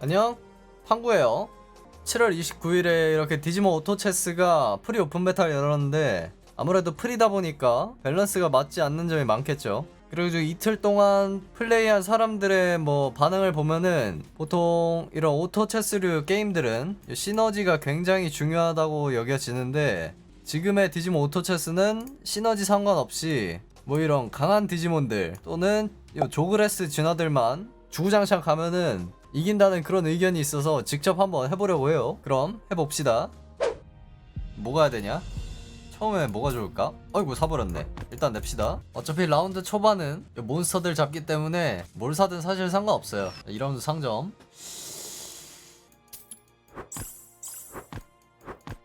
안녕. 황구예요. 7월 29일에 이렇게 디지몬 오토체스가 프리 오픈 베타를 열었는데 아무래도 프리다 보니까 밸런스가 맞지 않는 점이 많겠죠. 그리고 저 이틀 동안 플레이한 사람들의 뭐 반응을 보면은 보통 이런 오토체스류 게임들은 이 시너지가 굉장히 중요하다고 여겨지는데 지금의 디지몬 오토체스는 시너지 상관없이 뭐 이런 강한 디지몬들 또는 이 조그레스 진화들만 주구장창 가면은 이긴다는 그런 의견이 있어서 직접 한번 해보려고 해요. 그럼 해봅시다. 뭐가 해야 되냐? 처음에 뭐가 좋을까? 어이구 사버렸네. 일단 냅시다. 어차피 라운드 초반은 이 몬스터들 잡기 때문에 뭘 사든 사실 상관없어요. 2라운드 상점.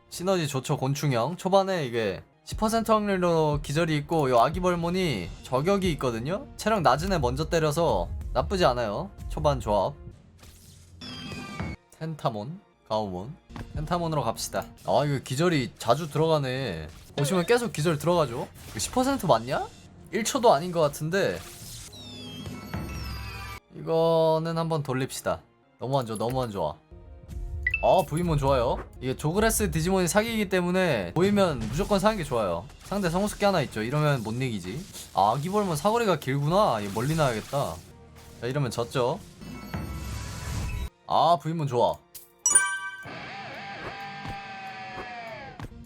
시너지 좋죠 곤충형 초반에 이게 10% 확률로 기절이 있고 이 아기벌몬이 저격이 있거든요 체력 낮은 애 먼저 때려서 나쁘지 않아요 초반 조합 텐타몬 가오몬. 텐타몬으로 갑시다. 아 이거 기절이 자주 들어가네. 보시면 계속 기절 들어가죠? 이거 10% 맞냐? 1초도 아닌 것 같은데. 이거는 한번 돌립시다. 너무 안 좋아 너무 안 좋아. 아 부위몬 좋아요. 이게 조그레스 디지몬이 사기이기 때문에 보이면 무조건 사는 게 좋아요. 상대 성수기 하나 있죠. 이러면 못 이기지? 아 아기벌몬 사거리가 길구나. 멀리 나야겠다. 자 이러면 졌죠 아 부위몬 좋아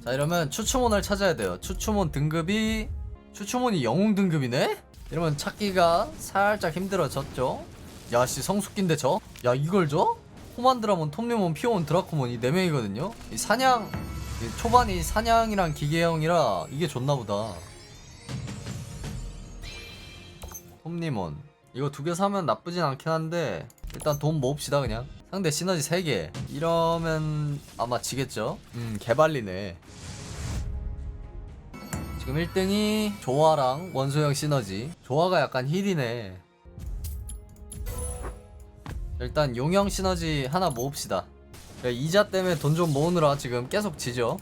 자 이러면 추추몬을 찾아야 돼요 추추몬 등급이 추추몬이 영웅 등급이네? 이러면 찾기가 살짝 힘들어졌죠 야씨 성숙기인데 저? 야 이걸 줘? 호만드라몬, 톱니몬, 피오몬, 드라코몬 이 4명이거든요 이 사냥 이 초반이 사냥이랑 기계형이라 이게 좋나보다 톱니몬 이거 두 개 사면 나쁘진 않긴 한데 일단 돈 모읍시다 그냥. 상대 시너지 3개. 이러면 아마 지겠죠? 음 개발리네. 지금 1등이 조화랑 원소형 시너지. 조화가 약간 힐이네. 일단 용형 시너지 하나 모읍시다. 이자 때문에 돈 좀 모으느라 지금 계속 지죠?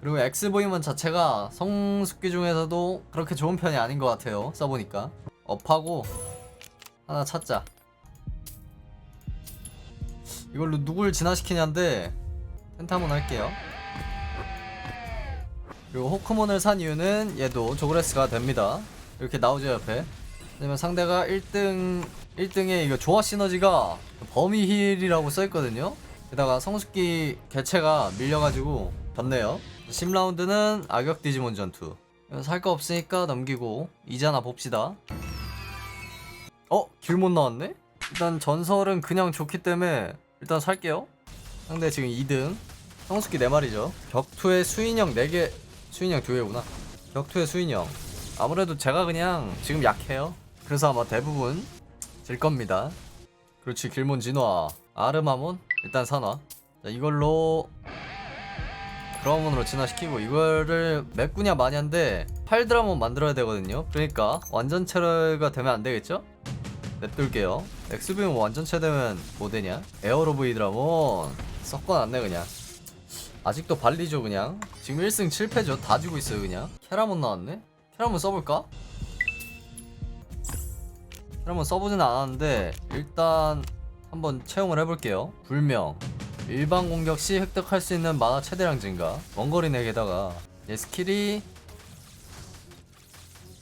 그리고 엑스보이먼 자체가 성숙기 중에서도 그렇게 좋은 편이 아닌 것 같아요 써보니까. 업하고 하나 찾자. 이걸로 누굴 진화시키냐인데 텐타몬 할게요. 그리고 호크몬을 산 이유는 얘도 조그레스가 됩니다. 이렇게 나오죠 옆에. 왜냐면 상대가 1등 1등에 이거 조화 시너지가 범위 힐이라고 써있거든요. 게다가 성숙기 개체가 밀려가지고 졌네요. 10라운드는 악역 디지몬 전투. 살 거 없으니까 넘기고 이자나 봅시다 어? 길못 나왔네? 일단 전설은 그냥 좋기 때문에 일단 살게요. 상대 지금 2등. 성숙기 4마리죠. 격투의 수인형 4개. 수인형 2개구나. 격투의 수인형. 아무래도 제가 그냥 지금 약해요. 그래서 아마 대부분 질 겁니다. 그렇지 길몬 진화 아르마몬? 일단 산화 자 이걸로 드라몬으로 진화시키고 이거를 메꾸냐 마냐인데 8드라몬 만들어야 되거든요. 그러니까 완전체가 되면 안 되겠죠? 냅둘게요. 엑스비움 완전체 되면 뭐 되냐? 에어로브 이드라몬. 섞어놨네 그냥. 아직도 발리죠 그냥. 지금 1승 7패죠. 다 지고 있어요 그냥. 캐라몬 나왔네? 캐라몬 써볼까? 캐라몬 써보진 않았는데 일단 한번 채용을 해볼게요. 불명. 일반 공격 시 획득할 수 있는 만화 최대량 증가. 원거리 4개다가. 얘 스킬이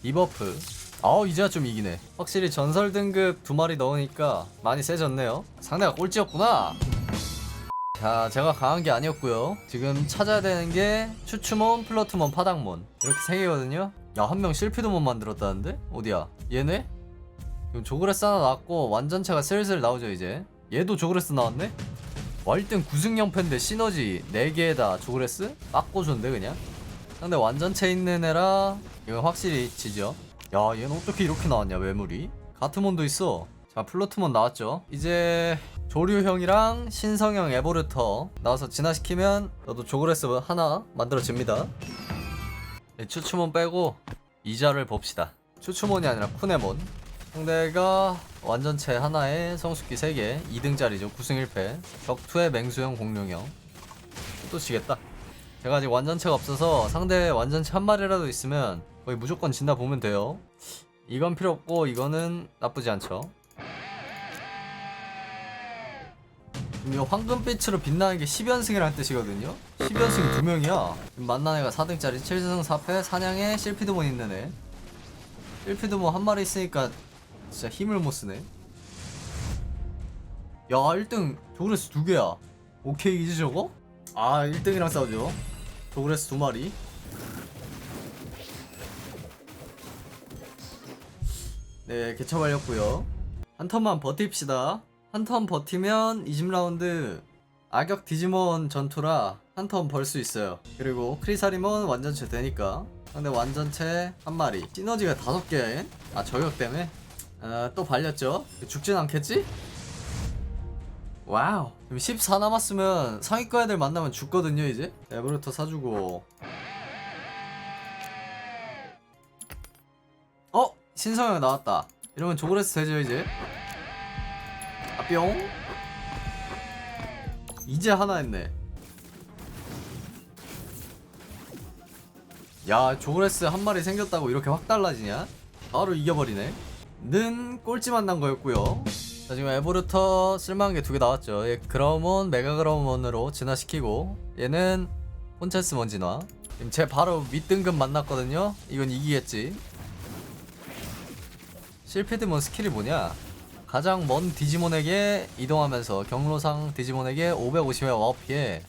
디버프 아우 이제야 좀 이기네 확실히 전설 등급 두 마리 넣으니까 많이 세졌네요 상대가 꼴찌였구나 자 제가 강한 게 아니었고요 지금 찾아야 되는 게 추추몬, 플러트몬, 파닥몬 이렇게 세 개거든요 야 한 명 실피도 못 만들었다는데? 어디야? 얘네? 지금 조그레스 하나 나왔고 완전체가 슬슬 나오죠 이제 얘도 조그레스 나왔네? 와 1등 구승연패인데 시너지 4개에다 조그레스? 빡고준데 그냥? 상대 완전체 있는 애라 이건 확실히 지죠 야 얘는 어떻게 이렇게 나왔냐 외물이? 가트몬도 있어. 자 플로트몬 나왔죠. 이제 조류형이랑 신성형 에보르터 나와서 진화시키면 너도 조그레스 하나 만들어집니다. 네, 추추몬 빼고 이자를 봅시다. 추추몬이 아니라 쿠네몬. 상대가 완전체 하나에 성숙기 3개 2등짜리죠. 9승 1패. 격투의 맹수형 공룡형. 또 지겠다. 제가 아직 완전체가 없어서 상대 완전체 한 마리라도 있으면 거의 무조건 진다 보면 돼요. 이건 필요 없고 이거는 나쁘지 않죠. 이 황금빛으로 빛나는 게 10연승이라는 뜻이거든요. 10연승이 2명이야. 만난 애가 4등짜리 7승 4패 사냥에 실피드몬 있는 애. 실피드몬 한 마리 있으니까 진짜 힘을 못 쓰네. 야 1등 조그레스 두 개야. 오케이 이지 저거? 아 1등이랑 싸우죠. 조그레스 두 마리 네 개처 발렸고요. 한 턴만 버팁시다. 한 턴 버티면 20라운드 악역 디지몬 전투라 한 턴 벌 수 있어요. 그리고 크리사리몬 완전체 되니까 근데 완전체 한 마리. 시너지가 다섯 개야 얘? 아 저격 때문에? 아, 또 발렸죠? 죽진 않겠지? 와우. 지금 14 남았으면 상위권 애들 만나면 죽거든요 이제? 에버루터 사주고. 어? 신성형 나왔다. 이러면 조그레스 되죠 이제? 아뿅. 이제 하나 했네. 야 조그레스 한 마리 생겼다고 이렇게 확 달라지냐? 바로 이겨버리네. 는 꼴찌 만 난 거였고요. 자 지금 에보르터 쓸만한 게 두 개 나왔죠. 얘 그라우몬 메가 그라우몬으로 진화시키고 얘는 폰체스몬 진화 지금 제 바로 밑등급 만났거든요. 이건 이기겠지 실패드몬 스킬이 뭐냐 가장 먼 디지몬에게 이동하면서 경로상 디지몬에게 550의 와우 피해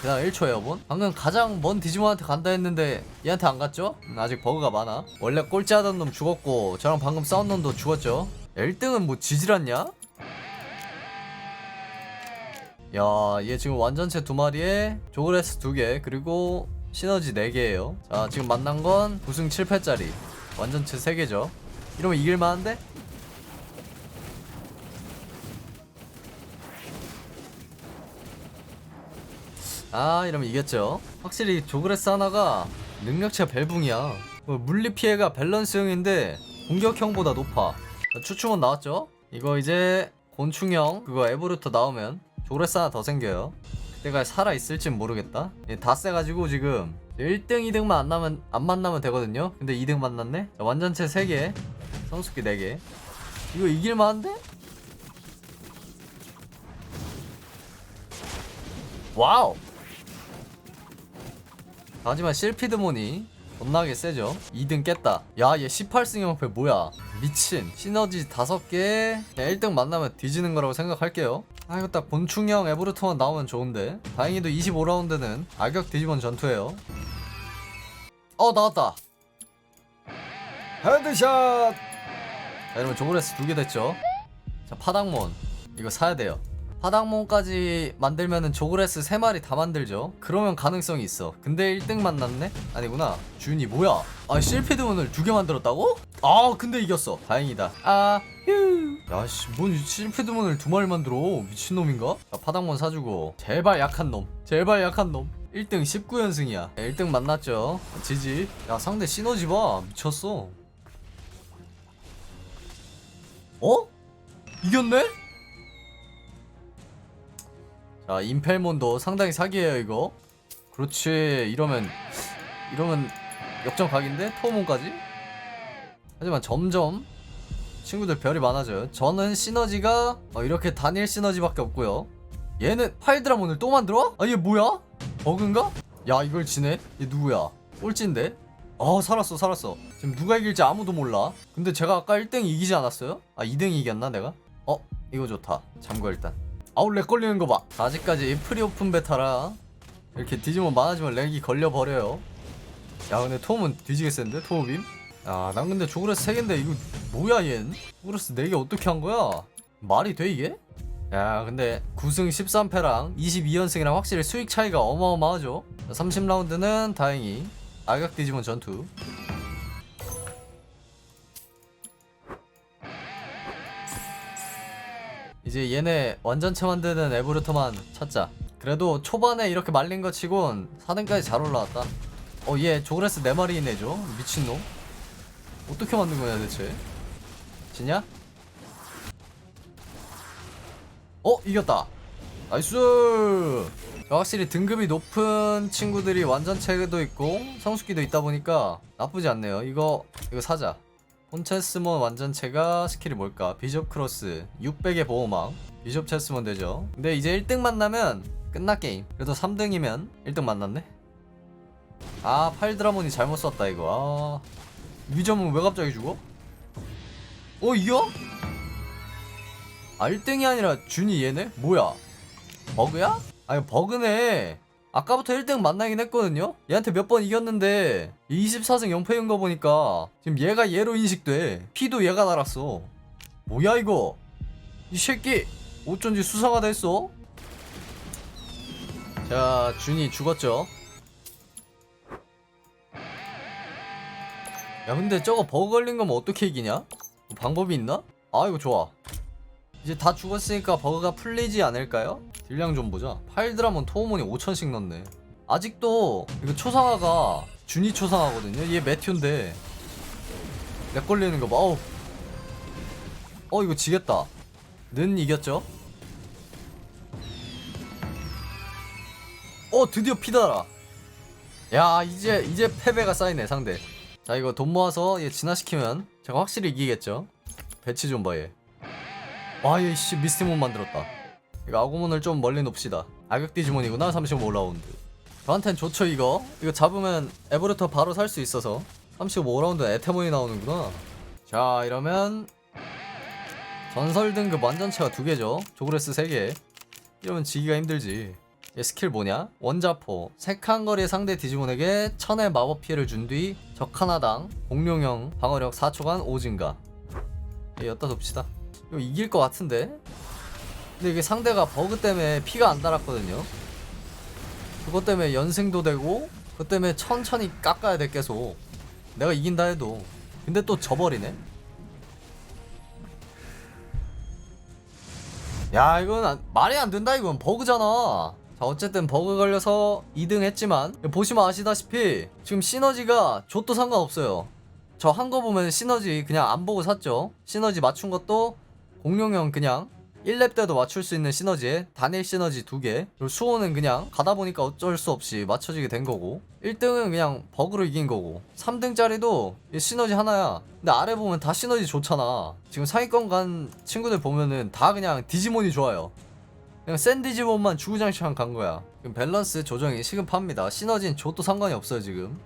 그다음 1초 에어본 방금 가장 먼 디지몬한테 간다 했는데 얘한테 안 갔죠? 음, 아직 버그가 많아 원래 꼴찌 하던 놈 죽었고 저랑 방금 싸운 놈도 죽었죠 1등은 뭐 지질 않냐? 야, 얘 지금 완전체 두 마리에 조그레스 두 개, 그리고 시너지 네 개예요. 자, 지금 만난 건 9승 7패짜리. 완전체 세 개죠. 이러면 이길 만한데? 아, 이러면 이겼죠. 확실히 조그레스 하나가 능력치가 벨붕이야. 뭐 물리 피해가 밸런스형인데 공격형보다 높아. 자, 추충원 나왔죠? 이거 이제 곤충형 그거 에보루터 나오면 조그레스 하나 더 생겨요. 그때가 살아 있을진 모르겠다. 얘다 세가지고 지금 1등, 2등만 안 나면 안 만나면 되거든요. 근데 2등 만났네. 자, 완전체 3개, 성숙기 4개. 이거 이길 만한데? 와우. 하지만 실피드몬이 겁나게 세죠? 2등 깼다. 야 얘 18승 형패 뭐야? 미친. 시너지 5개. 1등 만나면 뒤지는 거라고 생각할게요. 아 이거 딱 곤충형 에브루터만 나오면 좋은데. 다행히도 25라운드는 악역 디지몬 전투예요. 어 나왔다. 헤드샷 자 이러면 조그레스 두 개 됐죠? 자 파당몬. 이거 사야 돼요. 파당몬까지 만들면은 조그레스 3마리 다 만들죠? 그러면 가능성이 있어. 근데 1등 만났네? 아니구나. 준이 뭐야? 아 실피드문을 두개 만들었다고? 아 근데 이겼어. 다행이다. 아 휴. 야씨 뭔 실피드문을 두 마리 만들어? 미친놈인가? 자 파당몬 사주고. 제발 약한 놈. 제발 약한 놈. 1등 19연승이야. 1등 만났죠? 지지. 야 상대 시너지 봐. 미쳤어 어? 이겼네? 자 임펠몬도 상당히 사기예요 이거 그렇지 이러면 이러면 역전 각인데 토모몬까지 하지만 점점 친구들 별이 많아져요 저는 시너지가 어, 이렇게 단일 시너지밖에 없고요 얘는 파이드라몬을 또 만들어? 아 얘 뭐야? 버그인가? 야 이걸 지네? 얘 누구야? 꼴찌인데? 아 살았어 살았어 지금 누가 이길지 아무도 몰라 근데 제가 아까 1등 이기지 않았어요? 아 2등 이겼나 내가? 어 이거 좋다 잠궈 일단 아우 렉 걸리는 거 봐. 아직까지 프리 오픈 베타라 이렇게 디지몬 많아지면 렉이 걸려 버려요. 야 근데 톰은 뒤지겠는데 토우빔? 야난 근데 조그레스 3개인데 이거 뭐야 얜? 조그레스 4개 어떻게 한 거야? 말이 돼 이게? 야 근데 9승 13패랑 22연승이랑 확실히 수익 차이가 어마어마하죠 30라운드는 다행히 악역 디지몬 전투 이제 얘네 완전체 만드는 에브루터만 찾자. 그래도 초반에 이렇게 말린 거 치곤 4등까지 잘 올라왔다. 어얘 조그레스 4마리 내죠 미친놈. 어떻게 만든 거냐 대체? 지냐? 어 이겼다. 나이스! 확실히 등급이 높은 친구들이 완전체도 있고 성숙기도 있다 보니까 나쁘지 않네요. 이거 이거 사자 폰체스몬 완전 체가 스킬이 뭘까? 비숍 크로스 600의 보호막 비숍 체스면 되죠 근데 이제 1등 만나면 끝나 게임 그래도 3등이면 1등 만났네 아 팔드라몬이 잘못 썼다 이거 아 위점은 왜 갑자기 죽어? 어 이겨? 아 1등이 아니라 준이 얘네? 뭐야 버그야? 아니 버그네 아까부터 1등 만나긴 했거든요? 얘한테 몇 번 이겼는데 24승 0패인 거 보니까 지금 얘가 얘로 인식돼 피도 얘가 달았어 뭐야 이거 이 새끼 어쩐지 수사가 됐어 자 준이 죽었죠 야 근데 저거 버그 걸린 거면 어떻게 이기냐? 뭐 방법이 있나? 아 이거 좋아 이제 다 죽었으니까 버그가 풀리지 않을까요? 딜량 좀 보자. 파일드라몬 토호몬이 5000씩 넣네. 아직도 이거 초상화가 준이 초상화거든요? 얘 매튜인데. 렉 걸리는 거 봐. 어우. 어 이거 지겠다. 는 이겼죠? 어 드디어 피달아 야 이제 이제 패배가 쌓이네 상대. 자 이거 돈 모아서 얘 진화시키면 제가 확실히 이기겠죠? 배치 좀 봐 얘 와얘 씨 미스티몬 만들었다. 이거 아구몬을 좀 멀리 놓읍시다. 악역 디지몬이구나 35라운드. 저한텐 좋죠 이거? 이거 잡으면 에버루터 바로 살 수 있어서. 35라운드 에테몬이 나오는구나. 자 이러면 전설 등급 완전체가 두 개죠. 조그레스 3개. 이러면 지기가 힘들지. 얘 스킬 뭐냐? 원자포. 색한 거리의 상대 디지몬에게 천의 마법 피해를 준 뒤 적 하나당 공룡형 방어력 4초간 5 증가. 얘 엿다 둡시다 이거 이길 것 같은데? 근데 이게 상대가 버그 때문에 피가 안 달았거든요. 그것 때문에 연승도 되고 그것 때문에 천천히 깎아야 돼 계속. 내가 이긴다 해도. 근데 또 져버리네. 야 이건 안- 말이 안 된다 이건. 버그잖아. 자 어쨌든 버그 걸려서 2등 했지만 보시면 아시다시피 지금 시너지가 좆도 상관없어요. 저 한 거 보면 시너지 그냥 안 보고 샀죠. 시너지 맞춘 것도 공룡형 그냥 1렙 때도 맞출 수 있는 시너지에 단일 시너지 2개 그리고 수호는 그냥 가다 보니까 어쩔 수 없이 맞춰지게 된 거고 1등은 그냥 버그로 이긴 거고 3등짜리도 시너지 하나야. 근데 아래 보면 다 시너지 좋잖아. 지금 상위권 간 친구들 보면은 다 그냥 디지몬이 좋아요. 그냥 센 디지몬만 주구장창 간 거야. 밸런스 조정이 시급합니다. 시너지는 줘도 상관이 없어요 지금